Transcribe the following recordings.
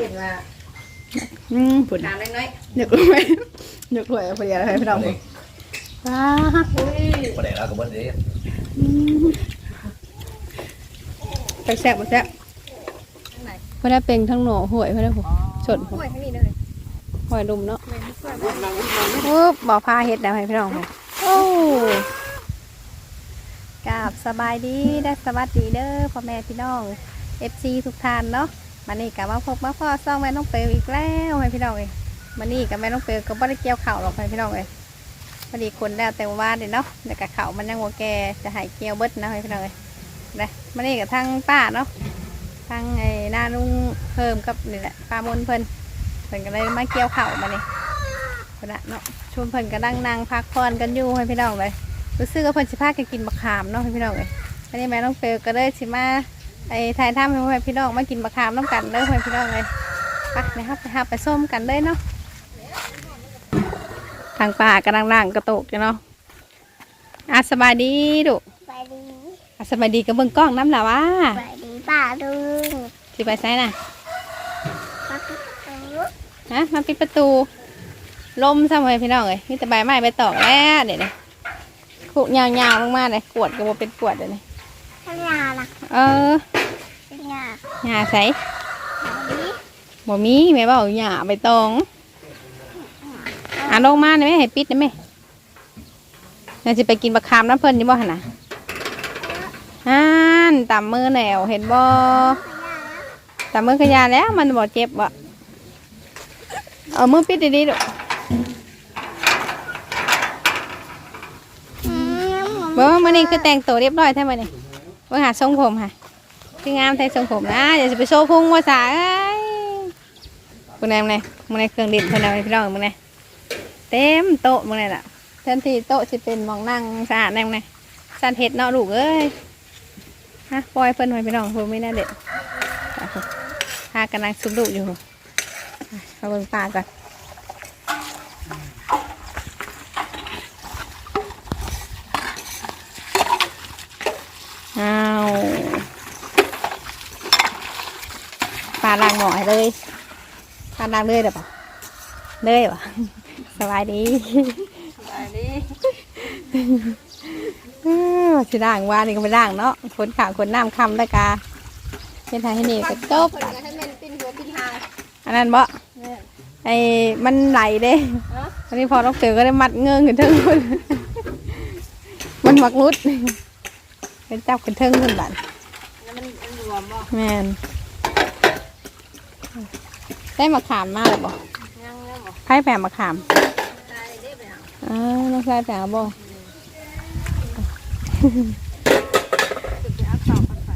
เห็นว่าอืมปุ่นถามเล็กน้อยหนึกไว้หนึกไว้พอดีอะไรพี่น้องเลยว้าอุ้ยบ่ได้แล้วก็บ่ได้ไปแซ่บมาแซ่บเพราะได้เป็นทั้งหน่อหวยเพราะได้ผมสดผมห่วยให้นี่เลยหอยดุมเนาะปุ๊บบอกพาเห็ดแล้วให้พี่น้องเลยโอ้กราบสบายดีและสวัสดีเด้อพ่อแม่พี่น้อง FC ทุกท่านเนาะ มานี่กับมาพบมาพ่อซ่องแม่น้องเปลวอีกแล้วให้พี่น้องเลยมานี่กับแม่น้องเปลวก็บ่ได้เกี่ยวเข่าหรอกให้พี่น้องเลยพอดีคนแล้วแต่ว่าเดี๋ยวเนาะแต่กับเข่ามันยังวัวแกจะหายเกี่ยวเบิดนะให้พี่น้องเลยนะมานี่กับทางป้าเนาะทางไอ้หน้าลุงเพิ่มกับนี่แหละป้ามนเพิ่นเพิ่นก็เลยมาเกี่ยวเข่ามานี่เพิ่นะเนาะชวนเพิ่นก็นั่งนั่งพักผ่อนกันอยู่ให้พี่น้องเลยรู้สึกว่าเพิ่นสิพากันกินมะขามเนาะให้พี่น้องเลยอันนี้แม่น้องเปลวก็เลยสิมา ไอ้ถ่ายทำให้พ่อแม่พี่น้องมากินบะขามน้ำกันเด้อพ่อแม่พี่น้องเลยไปนะครับไปหาไปส้มกันเลยเนาะทางป่ากำลังล่างกระโตกอยู่เนาะอาสบายดีดุไปดีอาสบายดีกับเบิ่งกล้องน้ำละวะไปดีป่าลุงสิไปไซน่ะปักกระตูฮะมาปิดประตู ลมซะพ่อแม่พี่น้องเลยมีแต่ใบไม้ใบตอกแล้วเดี๋ยวนี้ขุยาวๆมากๆเลยกวดก็บ่เป็นกวดเดี๋ยวนี้ ทำยาล่ะเออเป็นยาหญ้าใสไหนดีบ่มีแม่บอกหญ้าใบตองอ่าลงมาได้ไหมให้ปิดได้ไหมเราจะไปกินบะขามน้ำเพิ่นอยี่บ่หันน่ะอ่านตามมือแนวเห็นบ่ตามมือขยาแล้วมันบ่เจ็บบ่เอามือปิดดีๆดูอืมบ่ว่ามื้อนี้คือแต่งตัวเรียบร้อยแท้มื้อนี้ บ่หาทรงผมค่ะคืองามใส่ทรงผมนะเดี๋ยวจะไปโชว์พุงว่าสาเอ้ยคุณแนมเลยมื้อนี้เครื่องดินเพิ่นเอาให้พี่น้องมื้อนี้เต็มโต๊ะมื้อนี้ล่ะแทนที่โต๊ะสิเป็นหมองนั่งสะอาดแนมเลยสันเฮ็ดเนาะลูกเอ้ยฮะปล่อยเพิ่นไว้พี่น้องพิ่นไม่น่าเด็ดพากันนั่งซุบดุอยู่เอาเบิ่งปลาก่อน อ้าวปลาล้างหม อให้เลยปลาล้างเลยเดี๋ยวปะเลยปะสบายดีอันนี้เอ้อสิล้างว่านี่ก็ไปล้างเนาะคนข่าวคนน้ำคำแล้วกาเป็นไทยให้นี่ก็จบคนก็ให้แม่นปิ้นหัวปิ้นหางอันนั้นบ่เนี่ยไอ้มันไหลเด้เนาะอันนี้พอต้องเจอก็ได้มัดเงื่อนขึ้นเทิงคนมันมักรุดเป็นจับขึ้นเทิงขึ้นบัดแล้วมันมันรวมบ่ แมน ได้มะขามมากเลยบ่ยังแล้วบ่ไพ่แผ่มะขามตายได้ไปเอาอ่าน้องชายแผ่บ่ขึ้นไปเอาตอกกันไป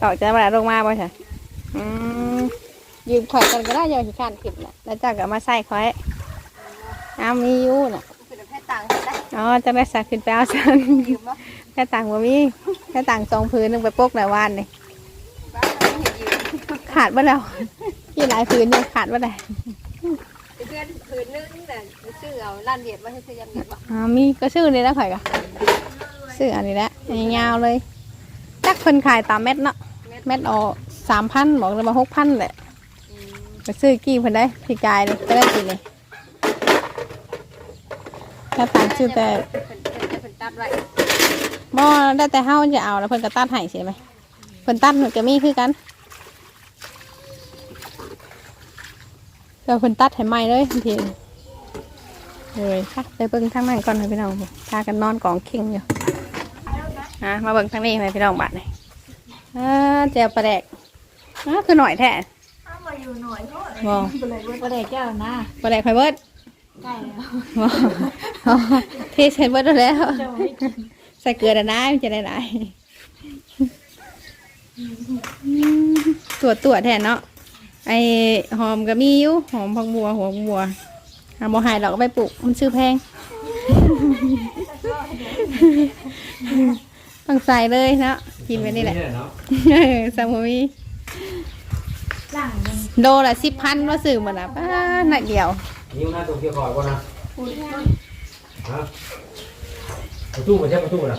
ต่อจะมาลงมาบ่ใช่อืมยืมข่อยกันก็ได้อยาขี้ข้านคลิปน่ะแล้วเจ้าก็เอามาใส่ข่อยอ้าวมีอยู่น่ะขึ้นไปแพทย์ต่างกันได้อ๋อจะได้สักขึ้นไปเอาสันยืมบ่แค่ต่างบ่มีแค่ต่างสองพื้นหนึงไปปกหลายวานนี่บ้านเราไม่เห็นยืม ขาดบ่แล้วกี่หลายพื้นยังขาดบ่ได้เพื่อนคืนนึงแต่ซื้อเอาล้านเดียดมาให้ซื้อยำเดียดบ่อ๋อมีก็ซื้อนี่แล้วข่อยก็ซื้ออันนี้แหละอันนี้ยาวเลยจักเพิ่นขายตามเม็ดเนาะเม็ดออกสามพันบอกเลยมาหกพันแหละอืมไปซื้อกี่เพิ่นได้พี่กายเลยก็ได้กี่เลยถ้าต่างซื้อแต่เพิ่นเพิ่นจะเพิ่นตัดไว้หม้อได้แต่เฮาจะเอาแล้วเพิ่นก็ตัดให้ใช่ไหมเพิ่นตัดมันก็มีคือกัน เดี๋ยวเพิ่นตัดให้ใหม่เลยทันทีเลยค่ะไปเบิ่งทางนั้นก่อนให้พี่น้องพากันนอนกองเข่งอยู่อะมาเบิ่งทางนี้ให้พี่น้องบัดนี่อ่าแจวปลาแดกอ่าคือหน่อยแท้เอามาอยู่หน่อยโทษบ่ประเดี๋ยวเจ้านะปลาแดกไฟเบิดได้แล้วว้าวอ๋อเทใส่เบิดแล้ว ใส่เกลือแล้วนะมันจะได้หลายตัวตัวแทนเนาะ ไอหอมก็มีอยู่หอมพักบัวหัวบัวหาบัวหายเราก็ไปปลูกมันชื่อแพง ต้องใส่เลยเนาะกินไปนี่แหละเนาะเออสามีล่างมันโลละสิบพันว่าซื้อหมดละป้าหนักเดียวนิ้วหน้าตรงเกี่ยวคอยก่อนนะฮะประตูมาใช่ประตูนะ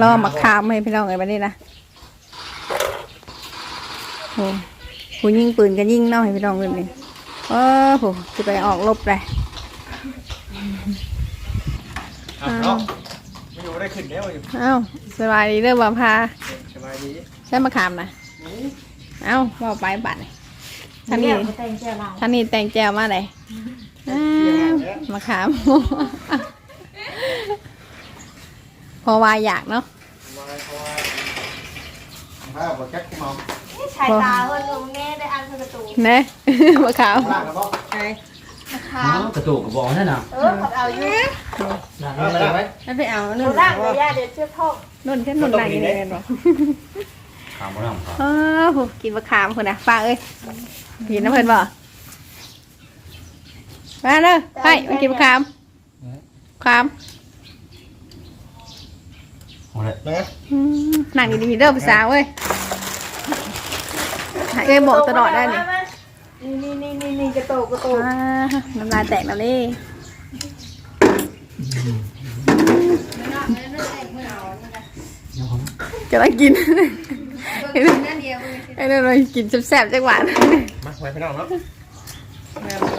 รอมาขามให้พี่น้องไอ้บันนี้นะ โอ้ผู้ยิงปืนกันยิงเนาะให้พี่น้องเบิ่งนี่โอ้โหสิไปออกรบเลยอะเนาะไม่อยู่ได้ขึ้นแล้วอยู่เอ้าสบายดีเด้อบ่าวพาสบายดีใช่มะขามนะเอ้าบ่าวไปบัดนี่ท่านนี้เดี๋ยวแต่งเจ้าลายท่านนี้แต่งแจวมาเลยอ้าวมะขามพอวายอยากเนาะมาเพราะว่าถ้าบอกแก๊กกูเมา ชายตาเพิ่นลงแน่ได้อันเพิ่นประตูเนะมะขามล่างแล้วบอกอ๋อกระตุกกระบอกนั่นน่ะเออเขาเอาอยู่นั่นเอาไปไหมไม่ไปเอาหนุ่นูนร่างเดี๋ยวย่าเดี๋ยวเชือกท่องนุ่นแค่นุ่นไหนนี่เองบ่ขามบ่นำครับเออโหกินมะขามคนนะป้าเอ้ยกินน้ำเพิ่นบ่มาเด้อไปมากินมะขามขามเอาเลยนะอืมนั่งดีๆเด้อภาษาวเว้ย ให้เอ้ยบอกตลอดได้เลยนี่นี่นี่นี่กระโตกกระโตกอ่าน้ำลายแตกแล้วนี่ยังผมกำลังกินเบิ่งนั่นเดียวไอ้นั่นเลยกินแซ่บๆจังหวะมาไว้พี่น้องเนาะ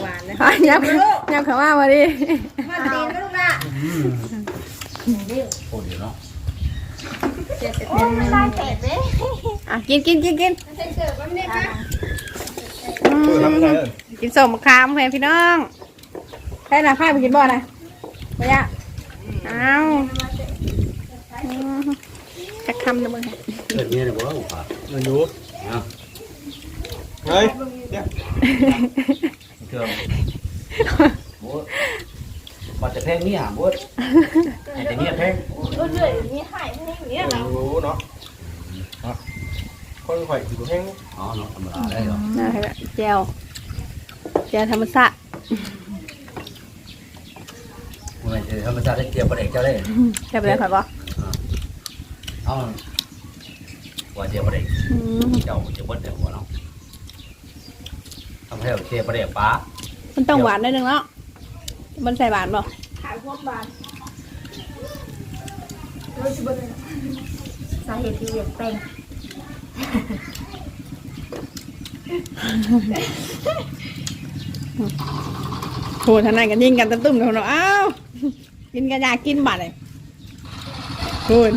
หวานนะอะยับยับเข้ามามาดิมาตีนก็ลูกนะโอ้เดี๋ยวเนาะ เจ็ดสิบโอ้ยมันลายแตกเด้อะกินกินกินกินใส่เสื้อมันเนี่ยนะอืเออรับไม่ได้มเลยกินสมมะขามเพื่อนพี่น้องได้นะพายไปกินบ่อนะไปยะอ้าวอืมจะคำนะมึงเกิดเมียน่ะบ่รู้ครับมันอยู่เอาเฮ้ยเนี่ยเกิดจะแพงนี่อะบ่ให้แต่เมียแพงเออเรื่อยนี่หายไม่อย่างเงี้ยเรารู้เนาะคนข่อยอยู่แห้งอ๋อเนาะธรรมดาได้เหรอน่าให้แจวแจวธรรมชาติบ่แม่นสิธรรมชาติได้เกี่ยวบ่ได้เจ้าได้แค่ไประเลยค่ะบ่เอาว่าเจียวบ่ได้อืมเจ้าจะเบิดเดี๋ยวบ่เนาทำให้เราเจียวบ่ได้ป้ามันต้องหวานนิดนึงเนาะ มันใส่หวานบ่ขายพวกบานเราจะเบิ่งสาเหตุที่เวียนแต่งโหทนายกันยิงกันตุ้มๆกันเนาะอ้าวกินกันอยากกินบัดเลยคุณ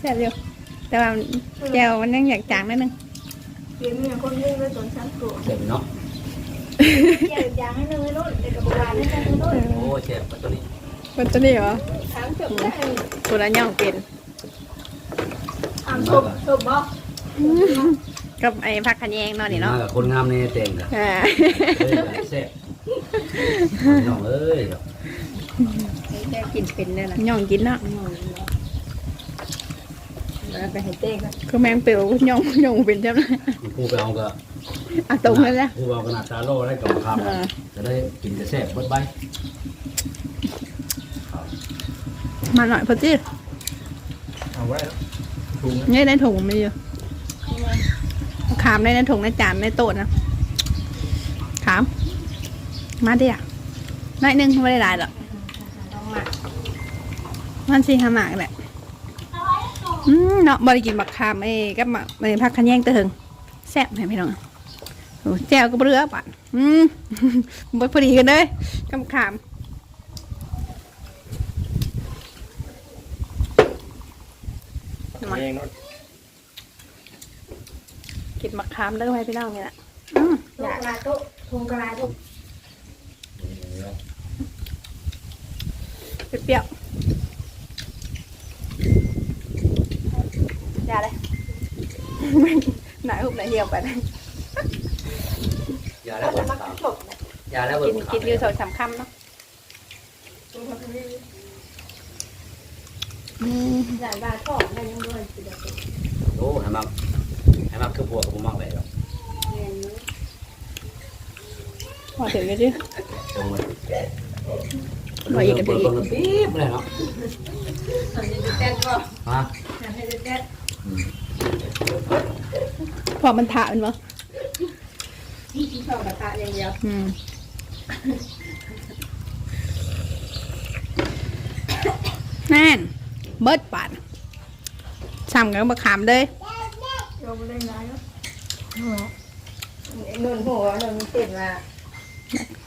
แซ่บอยู่แต่ว่าแจวมันยังอยากจางนิดนึง เวียนมีคนยิ่งไปสนชั้นตัวเจ็บเนาะเกี่ยวยางให้นึงไว้นู่นเด็กกับโบราณให้นึงไว้นู่นโอ้เจ็บตัวนี้มันจะนี่เหรอถามจบได้ตัวนั้นย่องเป็นถามจบจบบ่กับไอ้ผักขะแยงเนาะนี่เนาะมากับคนงามในเต็งจ้ะอ่าเอ้ยหลายแซ่บน้องเอ้ยแกกินเป็นเนี่ยนะย่องกินเนาะ แล้วไปให้เต้ก็คือแมงเปลวย่องย่องเป็นใช่ไหมกูไปเอาก็อะตรงเลยนะกูเอาขนาดตาโลได้กับครับอ่าจะได้กินจะแซ่บเบิดใบมาหน่อยพอจีเอาไว้ถุงนี่ในถุงมีอยู่ขามในในถุงในจานในโต๊ะนะขาม มาเดียวน้อยหนึงไม่ได้หลายหรอกต้องหมักมันสิหาหมากแหละ อืมเนาะบริกินบักขามเอ้กับหมักเอ้ผักขะแยงตะเหิงแซ่บให้พี่น้องโอ้แจ่วก็บ่เรือปัดอืมบ่พอดีกันเลยกับบักขามเองเนาะกินมะขามเด้อให้พี่น้องนี่แหละอืมทุกกระลาตุทุงกระลาตุเปรี้ยวๆอย่าเลย ไห นหุบไหนเหี่ยวไปนะยาแล้วเบิดขามยาแล้วเบิกิดนขามกินอยู่สองสามคำเนาะอืมหลายบาทของได้ยังด้วยสิเด็กโอ้ให้มักให้มักคือพวกกับบ่มักเลยหรอกพอถึงกันดิตรงมันบ่อีกก็ได้เปิดอีกเบิ่งปี๊บเลยเนาะอันนี้จะเต้นก็ฮะอันนี้จะเต้น พอมันถามันบ่ชอบกระทะอย่างเดียวอืมนั่นเบิดปาดซ้ำกันบะขามเลยโยมเลยนะนุ่นหัวนุ่นมันติดมา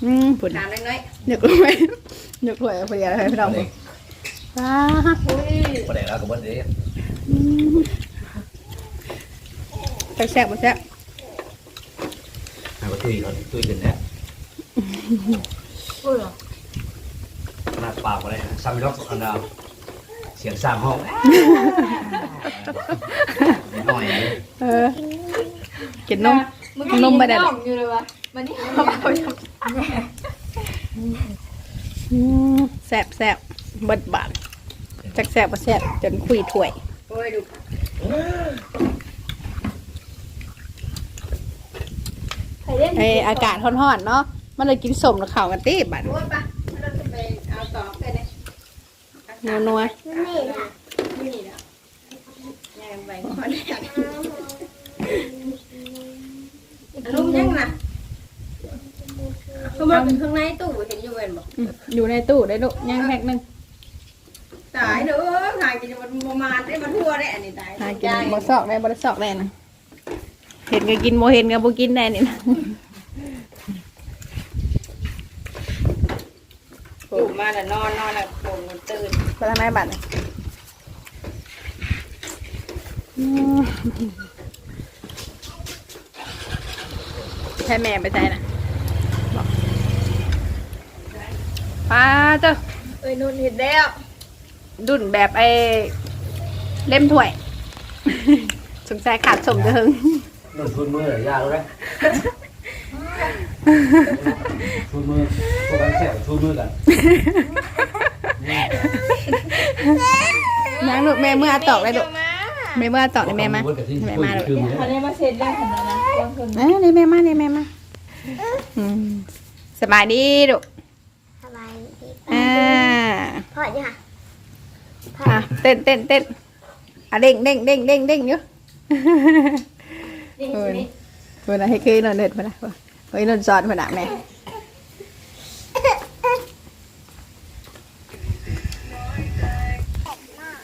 อืมผุดน้ำน้อยหนึกไว้หนึกไว้พอดีอะไรพี่น้องว้าๆอุ้ยประเดี๋ยวเราก็บ่ได้จัก แซ่บบ่แซ่บให้บ่ตุ้ยเขาตุ้ยขึ้นแล้วอุ้ยเหรอขนาดปากบ่ได้ซ้ำล็อกอันดาวเสียงสร้างห้องหน่อยเออกินนมมึงนมไปได้หหรรอออยู่เลยวะมันนี่เขาเอาอยู่อืมแซ่บแซ่บเบิดบาดจักแซ่บบ่แซ่บจนคุยถ้วยโอ้ยดู ใครเล่น ไออากาศร้อนๆเนาะมันเลยกินสมแล้วเข่ากันตีบัดโอ้ยปะเราจะไปเอาต่อกันเนี่ยนัวนัวนี่นะนี่นะยังไปก่อนเนี่ยลุงยังน่ะเขามาเป็นข้างในตู้เห็นอยู่เว้นบอกๆอืมอยู่ในตู้ได้ลูกย่างแพ็กหนึงตายเด้อหายกินมันประมาณได้มันทั่วได้อันนี้ตายหากินบ่ซอกได้บ่ได้ซอกได้นะ เห็นก็กินบ่เห็นก็บ่กินได้นี่นะปลุกมาแล้วนอนนอนแล้วปลุกมันตื่นไปทางไหนบัดนี่อืมใช่แม่ไปใช่นะบอกป้าเจ้าเอ้ยนุ่นเห็นแล้วดุนแบบไอ้เล่มถ้วย สงสัยขาดสมจะ หึงนุ่นชุนมือเลยยากเลยชุนมือพวกกันแซ่บชุนมือกันนางลูกแม่เมื่ออาตอกเลยลูกแม่เมื่ออาตอกเลยแม่มาแม่มาลูกคือเขาได้มาเซ็นเรื่องขนาดนั้นบางคนเอ้ยนี่แม่มานี่แม่มาอืมสบายดีลูกสบายดีอ่าพ่อจ้ะอะเต้นเต้นเต้นอะเด้งเด้งเด้งเด้งเด้งอยู่นี่ เออนี่เวลาให้คืนนเด็ดมาละเฮ้ยนนสอนมาละแม่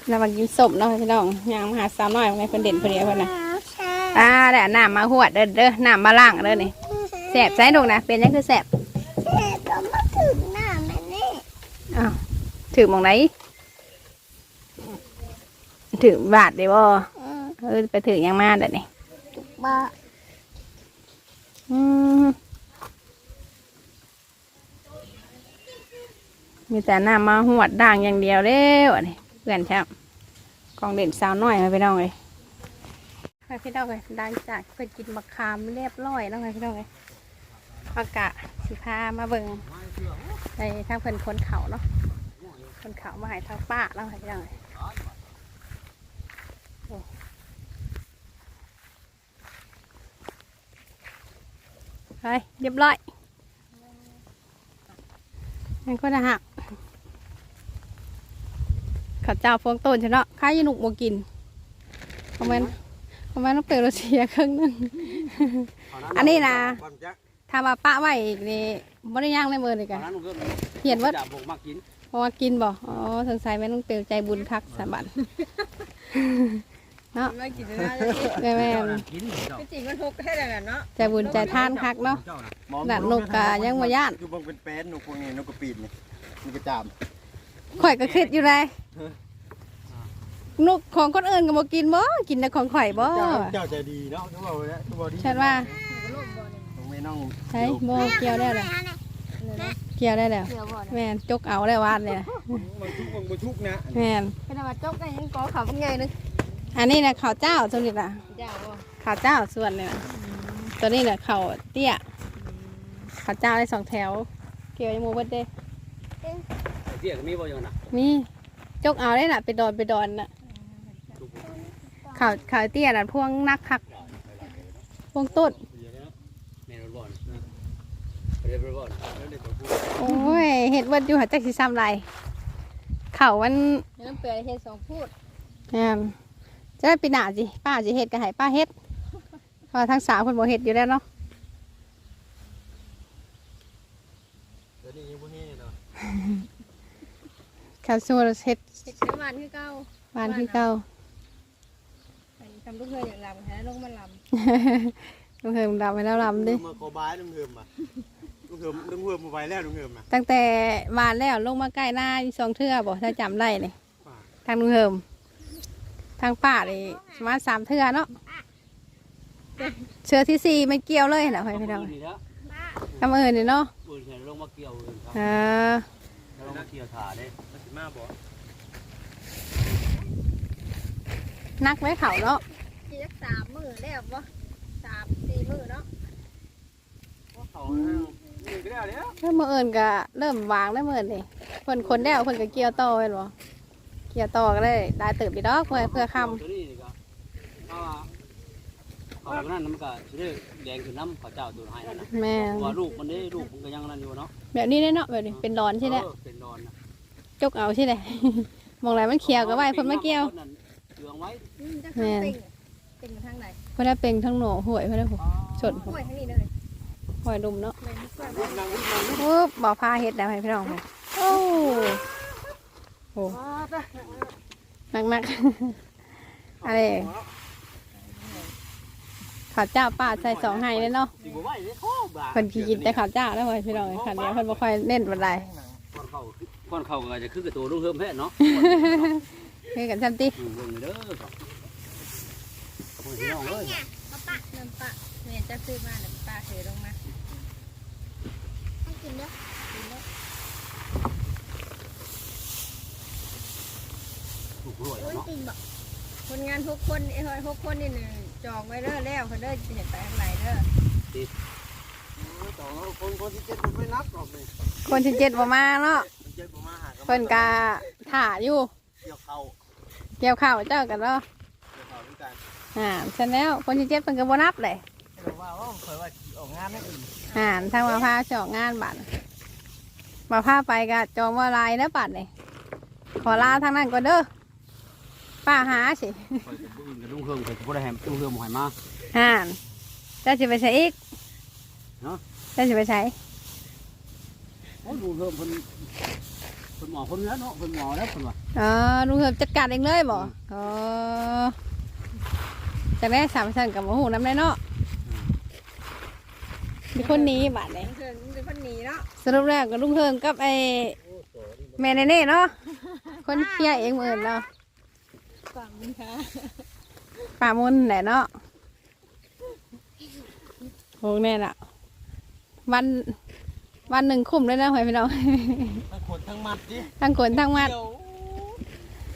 เรามากินสมเนาะพี่น้องยางมาหาสาวน้อยไงเพิ่นเด่นเพิ่นเดียวเพิ่นนะอ่าเดี๋ยวน้ำมาหวดเด้อเด้อน้ำมาล่างเด้อนี่แสบใส่ลูกนะเป็นยังคือแสบแต่ก็มาถึงหน้าแม่นี่อ้าวถือหมองไหนถือบาทเดี๋ยวบ่เออไปถือยังมาเด้อนี่ บ้าอืมมีแต่น้ำมาหวดด่างอย่างเดียวเด้วอันนี้เพื่อนครับกองเด่นสาวน้อยมาพี่น้องเลยไปพี่น้องเลยได้จากไปกินมะขามเรียบร้อยแล้วไงพี่น้องเลยอากาศสิพามาเบิงในทางเพิ่นคนเขาเนาะคนเขามาหายทางป้าแล้วไงพี่น้องเลย ไปเรียบร้อยนั่นก็นะฮะข้าวเจ้าพวงต้นใช่เนาะข้ายีหนุกโมกินคอมเมนต์คอมเมนต์ต้องเปลี่ยนรสเสียครึ่งหนึงอันนี้นะถ้าว่าป้าไว้อีกนี่บ่ได้ย่างในมือเลยกันเขียนว่าจับผมมากินเพราะว่ากินบ่ อ๋อสงสัยแม่ต้องเปลี่ยวใจบุญคักสาบัน เนาะไม่กินได้เลยแม่แม่กินจริงมันทุกให้แล้วเนาะใจบุญใจท่านคักเนาะหนัดนกกายังมาย่านอยู่บางเป็นแป้นนกพวกนี้นกกระปีดนี่นกกระจามข่อยก็คิดอยู่เลยนกของคนอื่นก็บ่กินบ่กินแต่ของข่อยบ่เจ้าเจ้าใจดีเนาะทุกคนเนี่ยทุกคนดีฉันว่าตรงไม่น้องใช่บ่เกี่ยวได้แล้วเกี่ยวได้แล้วเดี๋ยวบ่แม่นจกเอาแล้ววาดเลยบางทุกบางบทุกนะแม่นเป็นว่าจกได้ยังก่อเขาเป็นไงนึง อันนี้นะข้าวเจ้าตัวนี้ล่ะเจ้าบ่ข้าวเจ้าส่วนเนี่ยตัวนี้เนี่ยข้าวเตี้ยข้าวเจ้าได้สองแถว เกี่ยวยังโมเบิดเด้เตี้ยก็มีบ่อยู่น่ะมีจกเอาได้น่ะไปดอนไปดอนน่ะข้าวข้าวเตี้ยน่ะพวงนักคักพวงต้นแม่นบ่นะเรียบร้อยโอ้ยเห็ดเวัดอยู่หาจักสิซ้ำไรข้าวมันน้ำเปลือยเฮ็ดสองพูดแม่น จะได้ปีหน้าสิป้าสิเฮ็ดก็ให้ป้าเฮ็ดเพราะว่าทั้งสาวคนบ่เฮ็ดอยู่แล้วเนาะเดี๋ยวนี้ยังพวกนี้เนาะข้าวสู้เฮ็ดเฮ็ดเช้าวันคือเก่าหวานคือเก่าอันนี้ทำลูกเคยอย่างลำแค่ลงมาลลุงเฮิมดำไปแล้วลำดิมาโคบายลุงเฮิมอะลุงเฮิมลุงเฮิมมาไว้แล้วลุงเฮิมอะตั้งแต่หวานแล้วลงมาใกล้หน้าอีสองเทื่อบอกถ้าจำได้เลยทางลุงเฮิม ทางป่าเลยประมาณสามเทื่อเนาะเชือที่สี่ไม่เกี่ยวเลยนะพ่อพี่น้องนี่แล้วทำเอิญนี่เนาะปืนเห็นลงมาเกี่ยวเลยครับเออลงมาเกี่ยวถ่าได้มาสิมาบอกนักไว้เขาเนาะำกี่สักสามมือแล้วบ่สามสี่มือเนาะเขาห้างนี่ก็ได้แล้วเริ่มมาเอิญก็เริ่มวางได้เมื่อนี่คนคนแล้วคนก็เกี่ยวต่อเห็นบ่ เกี่ยวต่อก็เลยได้เติบดีดอกเพื่อเพื่อคตัวนี้นี่ก็ถ้าเขาแบบนั้นมันก็สิได้แดงขึ้นน้ำเขาเจ้าตัวให้นั่นนะำแม่เพราะว่าลูกมันนี่ลูกมันก็ยังนั่นอยู่เนาะแบบนี้ได้เนาะแบบนี้เป็นดอนใช่ไหมเออเป็นดอนนะจกเอาใช่ไหม มองไรมันเขียวก็ไว้เพิ่นมาเกี่ยวเหลืองไว้อืมจะขึ้นติ่งติ่งมาทางไหนเพิ่นได้เป็นทั้งหนูห่วยเพิ่นได้ผมสดผมห้วยทางนี้เลยห่วยดุมเนาะเลยไม่กล้านั่งวิ่งนั่งวิ่ง ปุ๊บบอกพาเฮ็ดแล้วให้พี่น้องไปโอ้ โหหนักหนักๆอะไรข้าวเจ้าป้าใส่สองให้เลยเนาะสิบ่ไหวเลยโอ้บ้าเพิ่นขี้กินแต่ข้าวเจ้าแล้วพ่อพี่น้องค่ะเดี๋ยวเพิ่นบ่ค่อยเน้นปานใดก้อนเข้าก้อนเข้าก็จะคือกระตัวลูกเฮิมแพทย์เนาะคือกันซ้ำติอืมเบิ่งเลยเด้อครับขอบคุณพี่น้องเอ้ยน้ำปะน้ำปะเมียจะซื้อมาเดี๋ยวป้าเทลงมาต้องกินเด้อกินเด้อ ถูกรวยโอ้ยเนาะจริงบอกคนงานหกคนไอ้หอยหกคนนี่หนึ่งจองไว้เด้อแล้วเขาเด้อจะเห็นไปทางไหนเด้อต่อคนคนที่เจ็ดผมไม่นับหรอกเลยคนที่เจ็ดบ่มาเนาะคนเจ็ดผมมาหาเพิ่นก็ถ่าอยู่เกี่ยวเขาเกี่ยวข้าวเจ้ากันเนาะเกี่ยวเขาด้วยกันอ่าฉะนั้นแล้วคนที่เจ็ดเพิ่นก็บ่นับเลยแต่ว่าว่าเคยว่าออกงานให้อื่นอ่าทางมาพาเจาะงานบัตรมาพาไปก็จองว่าลายแล้วบัตรเลยขอลาทางนั้นก็เด้อ ป้าหาสิข่อยกับผู้อื่นกับลุงเฮิมข่อยก็บ่ได้แฮมลุงเฮิมบ่ให้มา อ่านเจ้าจะไปใช้อีกเนาะ เจ้าจะไปใช้โอ้ยลุงเฮิมเพิ่นเพิ่นหมอคนเนื้อเนาะเพิ่นหมอแล้วเพิ่นว่า อ๋อลุงเหิมจัดการเองเลยบ่อืม อ๋อจากแม่สามชั้นกับหมูหูน้ำได้เนาะมีคนหนี้บัตรเลยเพื่อนเป็นคนหนีเนาะสรุปแล้วกับลุงเฮิมกับไอ้แม่เน่ๆเนาะคนเคลียร์เองมืออื่นเนาะ ฝั่งนี้ค่ะป่ามุนแหละเนาะโหแน่ละวันวันหนึ่งคุ้มเลยนะหอยพี่น้องทั้งคนทั้งมัดดิทั้งคนทั้งมัดเกี่ยว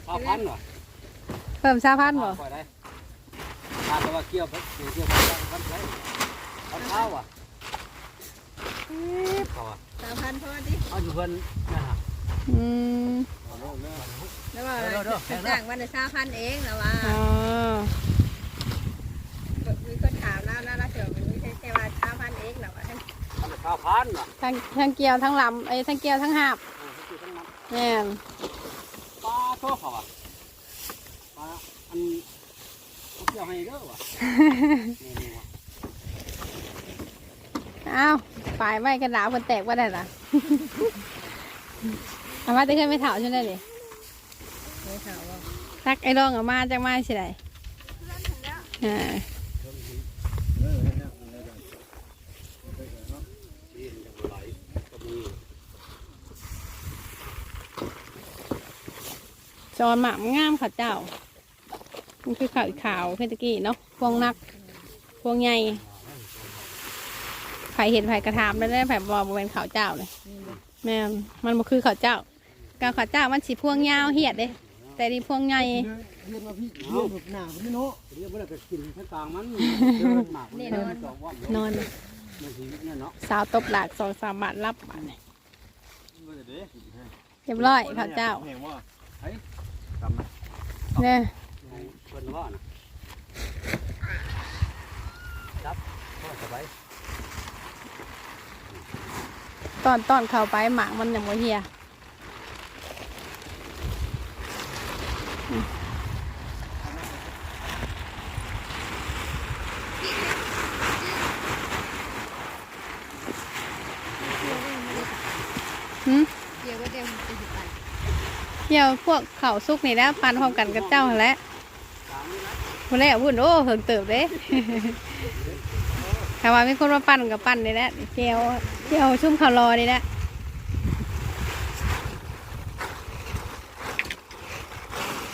ข้าวพันว่ะเพิ่มชาพันบ่ข่อยได้ทานแต่ว่าเกี่ยวเพิ่นเกี่ยวพันพันใช้พันข้าวอะเขาอะสามพันพอดิเอาอยู่เพิ่นนะฮะอืม เอาโลดเด้อแล้วว่าเดี๋ยวเดี๋ยวเดี๋ยวจ้างวันละสามพันเองแล้วว่าอ๋อมีคนถามแล้วนะแล้วเดี๋ยวมันไม่ใช่แค่ว่าสามพันเองหรอกว่าเอาข้าวพันว่ะทั้งทั้งเกี่ยวทั้งลำไอ้ยทั้งเกี่ยวทั้งหาบเออคือทั้งนั้นแม่นปลาโตเขาอะปลาอันเขาเกี่ยวให้เด้อว่ะนี่ๆว่ะอ้าวฝ่ายไม้กระดาษคนแตกว่าได้ล่ะเอามาแต่เคยไม่เถาใช่ไหมเลย ไม่ถามว่าทักไอ้รองเอามาจากมาสิไดอ่านี่มันจะไหลก็มีจอนหมากงามค่ะเจ้า มันคือขาวขาวๆคือตะกี้เนาะ พวงนัก พวงใหญ่ไผ่เห็นไผ่กระทามได้ได้ไผ่บอเป็นขาวเจ้าเลย แม่นมันบ่คือขาวเจ้า การขาวเจ้ามันสีพวงยาวเหียดเลย แต่นี่พวงใหญ่เรียนมาพี่เรียนแบบหนาพี่โน้เรียกว่าอะไรก็กินทั้งกลางมันเดินหมากมันเดินจอกว่านอนนชีวิตเนี่ยเนาะสาวตบหลากสองสามบาทรับบาทนี่มันจะเรียบร้อยข้าเจ้าเนี่ยตอนตอนเข้าไปหมากมันยังบ่เหียหืมเดี๋ยว กี่ยวพวกเข้าวสุกนี่นะปันพร้อมกันกับเจ้าและพุ่นแล้วพุ่นโอ้เหิงเติบเด้ถ้าว่ามีคนมาปั่นกับปั่นนี่แหละเกี่ยวเกี่ยวชุ่มข้าวรอนี่แหละ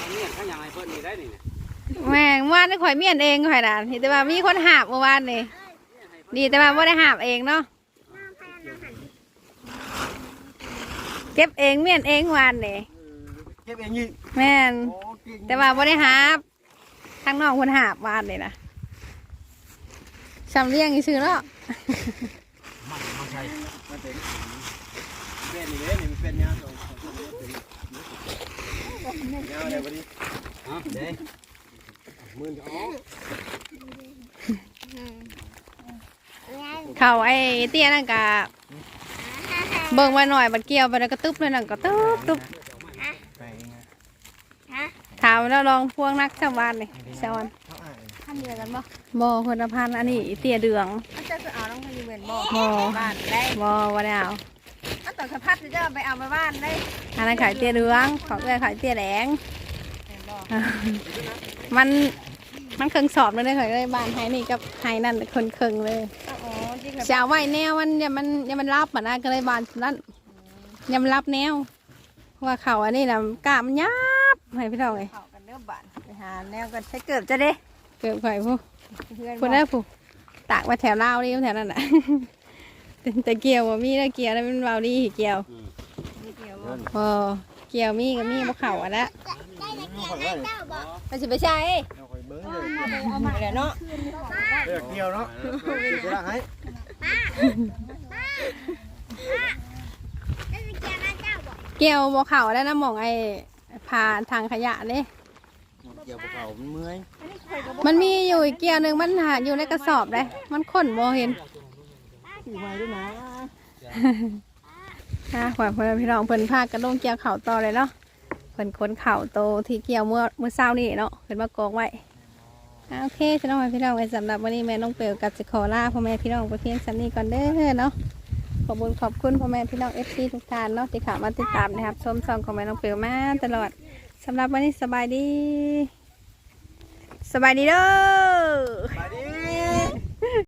เนี่ยนะแม่งว่านได้ข่อยเมียนเองข่อยน่ะเห็นแต่ว่ามีคนหาบเมื่อวานนี่ดีแต่ว่าไม่ได้หาบเองเนาะเก็บเองเมียนเองวานนี่ ก็บเองยี่แม่น โอ้เก่งแต่ว่าไม่ได้หาบทางน้องคนหาบวานนี่นะชำเลี้ยงอีซื่อเนาะมันมันใช่มันเป็นเป็นนี่เลยนี่มันเป็นยังยาวเลยวันนี้ฮะเด้มือจะออกเขาไอ้เตี้ยนั่นกะเบิ่งมาหน่อยบัดเกี่ยวไปแล้วก็ตึ๊บเลยนั่นก็ตึ๊บตึ๊บไปไง ถามแล้วลองพวงนักชาวบ้านนี่ชาวบ้านเขาอ่านท่านเดียวกันบ่บ่คนละพันอันนี้เตี้ยเดืองมันจะคือเอาน้องพยูเวนบ่บ่บ้านได้บ่บ่ได้เอามันต่อสะพัดจะไปเอาไปบ้านได้อันนั้นขายเตี้ยเดืองของเอ้ยขายเตี้ยแดงเห็นบ่มันมันเครื่องสอบเลยเลยขายเลยบ้านไฮนี่กับไฮนั่นคนเครื่องเลยอ๋อจริงเหรอจะเอาไว้แนวมันอย่ามันอย่ามันรับอะนะก็เลยบ้านนั้นอย่ามันรับแนวเพราะว่าเขาอันนี้นะกล้ามันยับ ให้พี่น้องเลยเข้ากันเด้อบ้านไปหาแนวกันใช้เกือบจะได้เกิดข่อยผู้เพื่อนพูดได้ผู้ตากมาแถวลาวนี่แถวนั้นน่ะ แต่แต่เกี่ยวว่ามีแล้วเกี่ยวแล้วมันเบาดีเกี่ยวมีเกี่ยวบ่พอเกี่ยวมีก็มีบ่เข่าอะละข่อยว่าไปสิไปใช้เอาข่อยเบิ้งเลยเอามาแล้วเนาะเลือกเกี่ยวเนาะสิจะรักให้เกี่ยวบ่เข่าแล้วนะหมองไอ้ พาทางขยะนี่เกี่ยวภูเขามันเมื่อยมันมีอยู่อีกเกี่ยวหนึ่งมันหาอยู่ในกระสอบเลยมันค้นบ่เห็นถือไว้ด้วยนะนะขวัญเพื่อนพี่น้องเพิ่นพากันลงเกี่ยวเข่าวต่อเลยเนาะเพิ่นค้นเข่าวโตที่เกี่ยวเมื่อเมื่อเช้านี่เนาะเพิ่นมากองไว้อ่าโอเคพี่น้องพี่น้องไว้สำหรับวันนี้แม่น้องเปลวกับสิขอลาพ่อแม่พี่น้องไปเพียงสันนี้ก่อนเด้อเนาะ ขอบคุณขอบคุณพ่อแม่พี่น้องเอฟซีทุกท่านเนาะที่ขามาติดตามนะครับชมซองของแม่น้องเปลวมาตลอดสำหรับวันนี้สบายดี สบายดีเด้อไปดิ